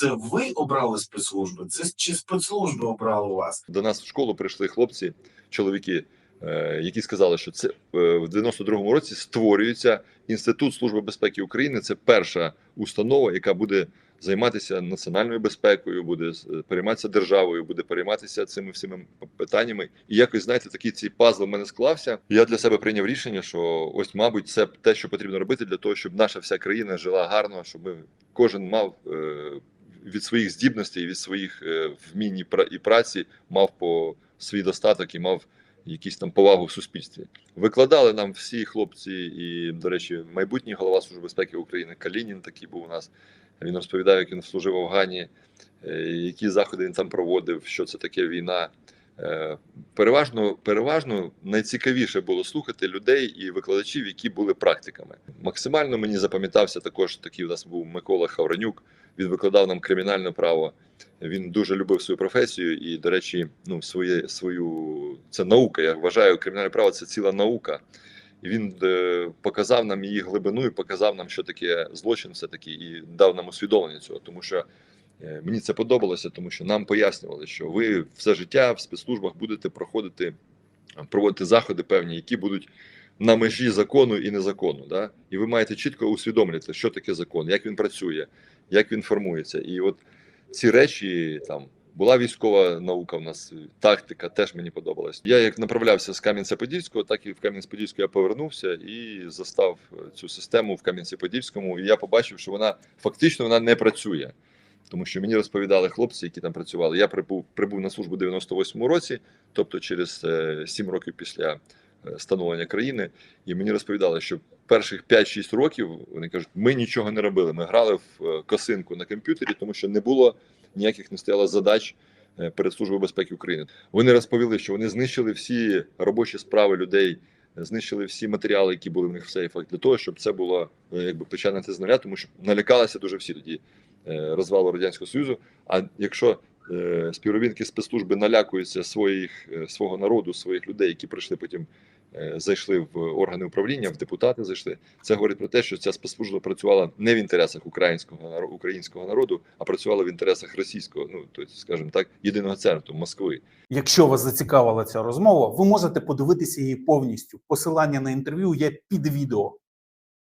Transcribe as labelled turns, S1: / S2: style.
S1: Це ви обрали спецслужби? Це чи спецслужби обрали вас?
S2: До нас в школу прийшли хлопці, чоловіки, е, які сказали, що це е, в 92-му році створюється інститут служби безпеки України. Це перша установа, яка буде займатися національною безпекою, буде е, перейматися державою, буде перейматися цими всіми питаннями. І якось знаєте, такий цей пазл в мене склався. Я для себе прийняв рішення, що ось, мабуть, це те, що потрібно робити для того, щоб наша вся країна жила гарно, щоб кожен мав. Від своїх здібностей, від своїх е, вмінь і праці мав по свій достаток і мав якісь там повагу в суспільстві. Викладали нам всі хлопці, і, до речі, майбутній голова Служби безпеки України Калінін такий був у нас. Він розповідав, як він служив в Афгані, е, які заходи він там проводив, що це таке війна. Е, Переважно, переважно найцікавіше було слухати людей і викладачів, які були практиками. Максимально мені запам'ятався також такий у нас був Микола Хавранюк. Він викладав нам кримінальне право. Він дуже любив свою професію і, до речі, ну своє свою це наука. Я вважаю, кримінальне право це ціла наука. І він е, показав нам її глибину і показав нам, що таке злочин, все таки, і дав нам усвідомлення цього, тому що. Е, Мені це подобалося, тому що нам пояснювали, що ви все життя в спецслужбах будете проходити, проводити заходи певні, які будуть на межі закону і незакону. Да? І ви маєте чітко усвідомлювати, що таке закон, як він працює, як він формується. І от ці речі там була військова наука. В нас тактика теж мені подобалась. Я як направлявся з Кам'янця-Подільського, так і в Кам'янець-Подільську я повернувся і застав е, цю систему в Кам'янці-Подільському. І я побачив, що вона фактично вона не працює. Тому що мені розповідали хлопці, які там працювали. Я прибув прибув на службу в 98-му році, тобто через е, 7 років після е, становлення країни, і мені розповідали, що перших 5-6 років вони кажуть, ми нічого не робили. Ми грали в е, косинку на комп'ютері, тому що не було ніяких не стояло задач е, перед службою безпеки України. Вони розповіли, що вони знищили всі робочі справи людей, знищили всі матеріали, які були в них в сейфах, для того, щоб це було е, якби починати з нуля, тому що налякалися дуже всі тоді е, розвалу радянського союзу. А якщо е, співробітники спецслужби налякуються своїх е, свого народу, своїх людей, які прийшли потім. е, Зайшли в органи управління, в депутати зайшли. Це говорить про те, що ця спецслужба працювала не в інтересах українського українського народу, а працювала в інтересах російського, ну тобто, скажімо так, єдиного центру Москви.
S3: Якщо вас зацікавила ця розмова, ви можете подивитися її повністю. Посилання на інтерв'ю є під відео.